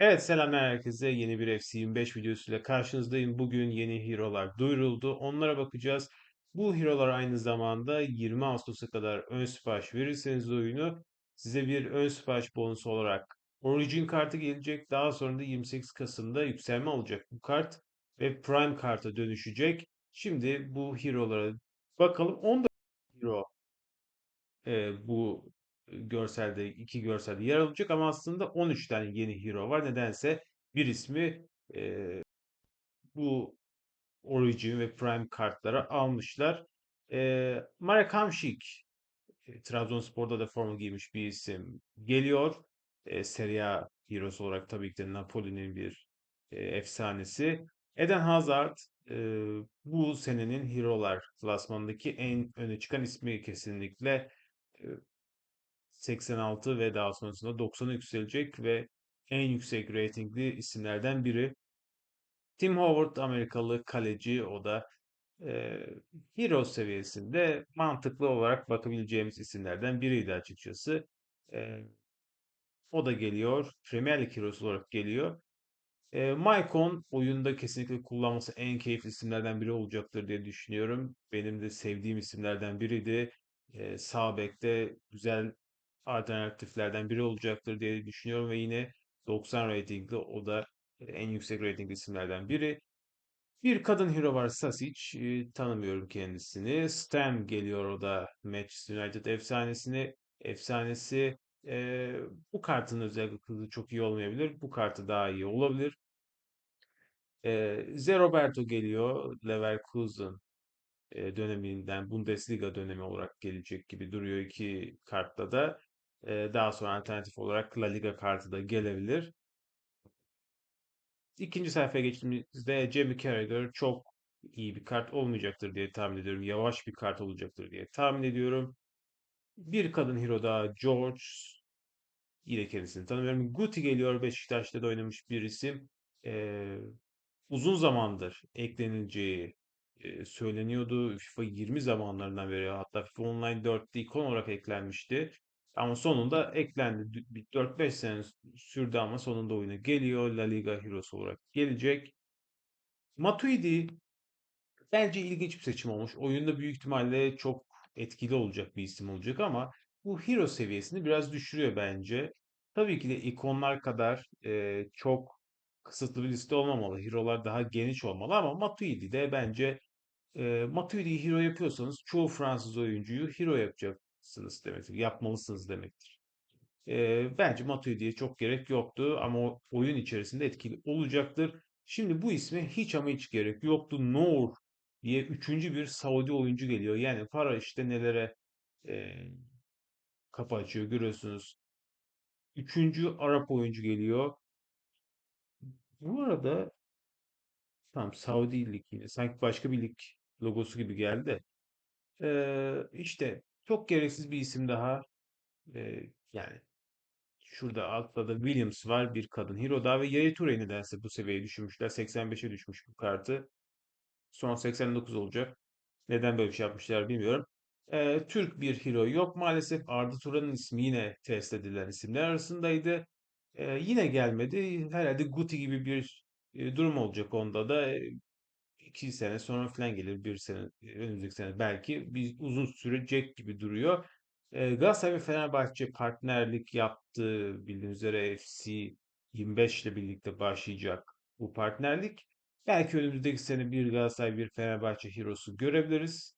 Evet selamlar herkese. Yeni bir FC25 videosuyla karşınızdayım. Bugün yeni hero'lar duyuruldu. Onlara bakacağız. Bu hero'lar aynı zamanda 20 Ağustos'a kadar ön sipariş verirseniz oyunu size bir ön sipariş bonusu olarak Origin kartı gelecek. Daha sonra da 28 Kasım'da yükselme olacak bu kart ve Prime karta dönüşecek. Şimdi bu hero'lara bakalım. 14 hero e, bu görselde iki görselde yer alacak ama aslında 13 tane yeni hero var. Nedense bir ismi e, bu Origin ve Prime kartlara almışlar. E, Marek Hamšík e, Trabzonspor'da da forma giymiş bir isim geliyor. E, Serie A hero'su olarak tabii ki de Napoli'nin bir e, efsanesi. Eden Hazard e, bu senenin hero'lar klasmanındaki en öne çıkan ismi kesinlikle. E, 86 ve daha sonrasında 90'a yükselecek ve en yüksek reytingli isimlerden biri. Tim Howard Amerikalı kaleci o da e, hero seviyesinde mantıklı olarak bakabileceğimiz isimlerden biriydi açıkçası. E, o da geliyor. Premier Lig hero'su olarak geliyor. E, Maicon oyunda kesinlikle kullanması en keyifli isimlerden biri olacaktır diye düşünüyorum. Benim de sevdiğim isimlerden biriydi. E, sağ bekte güzel alternatiflerden biri olacaktır diye düşünüyorum ve yine 90 ratingli o da en yüksek ratingli isimlerden biri. Bir kadın hero var Sasic. E, tanımıyorum kendisini. Stam geliyor o da Manchester United efsanesini. Efsanesi e, bu kartın özellikle çok iyi olmayabilir. Bu kartı daha iyi olabilir. E, Zé Roberto geliyor. Leverkusen e, döneminden Bundesliga dönemi olarak gelecek gibi duruyor iki kartta da. Daha sonra alternatif olarak La Liga kartı da gelebilir. İkinci sayfaya geçtiğimizde Jamie Carragher çok iyi bir kart olmayacaktır diye tahmin ediyorum. Yavaş bir kart olacaktır diye tahmin ediyorum. Bir kadın hero daha George. Yine kendisini tanımıyorum. Guti geliyor. Beşiktaş'ta da oynamış bir isim. Ee, uzun zamandır eklenileceği e, söyleniyordu. FIFA 20 zamanlarından beri hatta FIFA Online 4'te ikon olarak eklenmişti. Ama sonunda eklendi. 4-5 sene sürdü ama sonunda oyuna geliyor. La Liga Heroes olarak gelecek. Matuidi bence ilginç bir seçim olmuş. Oyunda büyük ihtimalle çok etkili olacak bir isim olacak ama bu hero seviyesini biraz düşürüyor bence. Tabii ki de ikonlar kadar e, çok kısıtlı bir liste olmamalı. Hero'lar daha geniş olmalı ama Matuidi de bence e, Matuidi'yi hero yapıyorsanız çoğu Fransız oyuncuyu hero yapacaksınız demektir. Yapmalısınız demektir. E, bence Matuidi'ye çok gerek yoktu ama oyun içerisinde etkili olacaktır. Şimdi bu isme hiç ama hiç gerek yoktu. Noor diye üçüncü bir Saudi oyuncu geliyor. Yani para işte nelere e, kapı açıyor görüyorsunuz. Üçüncü Arap oyuncu geliyor. Bu arada tam Saudi Lig yine. Sanki başka bir lig logosu gibi geldi. Ee, işte çok gereksiz bir isim daha. Ee, yani şurada altta da Williams var bir kadın hero daha ve Yaya Toure nedense bu seviyeye düşürmüşler. 85'e düşmüş bu kartı. Son 89 olacak. Neden böyle bir şey yapmışlar bilmiyorum. Ee, Türk bir hero yok maalesef. Arda Turan'ın ismi yine test edilen isimler arasındaydı. Ee, yine gelmedi. Herhalde Guti gibi bir durum olacak onda da. İki sene sonra falan gelir. Bir sene, önümüzdeki sene belki. Bir uzun sürecek gibi duruyor. E, Galatasaray ve Fenerbahçe partnerlik yaptı. Bildiğiniz üzere FC 25 ile birlikte başlayacak bu partnerlik. Belki önümüzdeki sene bir Galatasaray bir Fenerbahçe hero'su görebiliriz.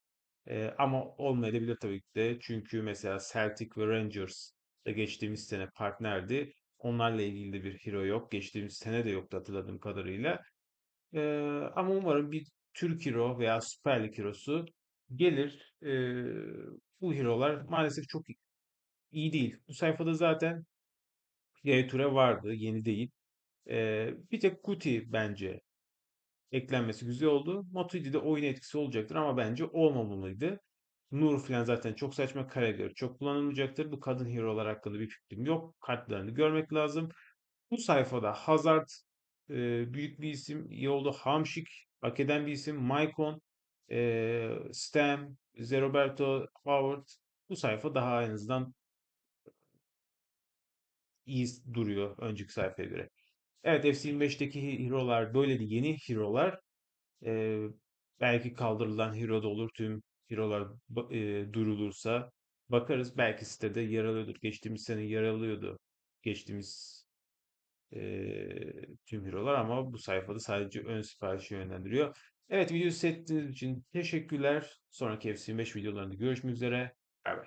E, ama olmayabilir tabii ki de. Çünkü mesela Celtic ve Rangers da geçtiğimiz sene partnerdi. Onlarla ilgili de bir hero yok. Geçtiğimiz sene de yoktu hatırladığım kadarıyla. E, ama umarım bir Türk hero veya Süper Lig hero'su gelir. E, bu hero'lar maalesef çok iyi değil. Bu sayfada zaten Yaya Toure vardı. Yeni değil. E, bir tek Kuti bence eklenmesi güzel oldu. Matuidi de oyun etkisi olacaktır ama bence olmamalıydı. Nur falan zaten çok saçma kareleri çok kullanılmayacaktır. Bu kadın hero'lar hakkında bir fikrim yok. Kartlarını görmek lazım. Bu sayfada Hazard e, büyük bir isim. iyi oldu. Hamşik hak eden bir isim. Maicon, e, Stam, Zeroberto, Howard. Bu sayfa daha en azından iyi duruyor önceki sayfaya göre. Evet FC25'teki hero'lar böyleydi. Yeni hero'lar e, belki kaldırılan hero da olur. Tüm hero'lar e, durulursa bakarız. Belki sitede yer alıyordur. Geçtiğimiz sene yer alıyordu. Geçtiğimiz e, tüm hero'lar ama bu sayfada sadece ön siparişi yönlendiriyor. Evet videoyu seyrettiğiniz için teşekkürler. Sonraki FC25 videolarında görüşmek üzere. Bay bay.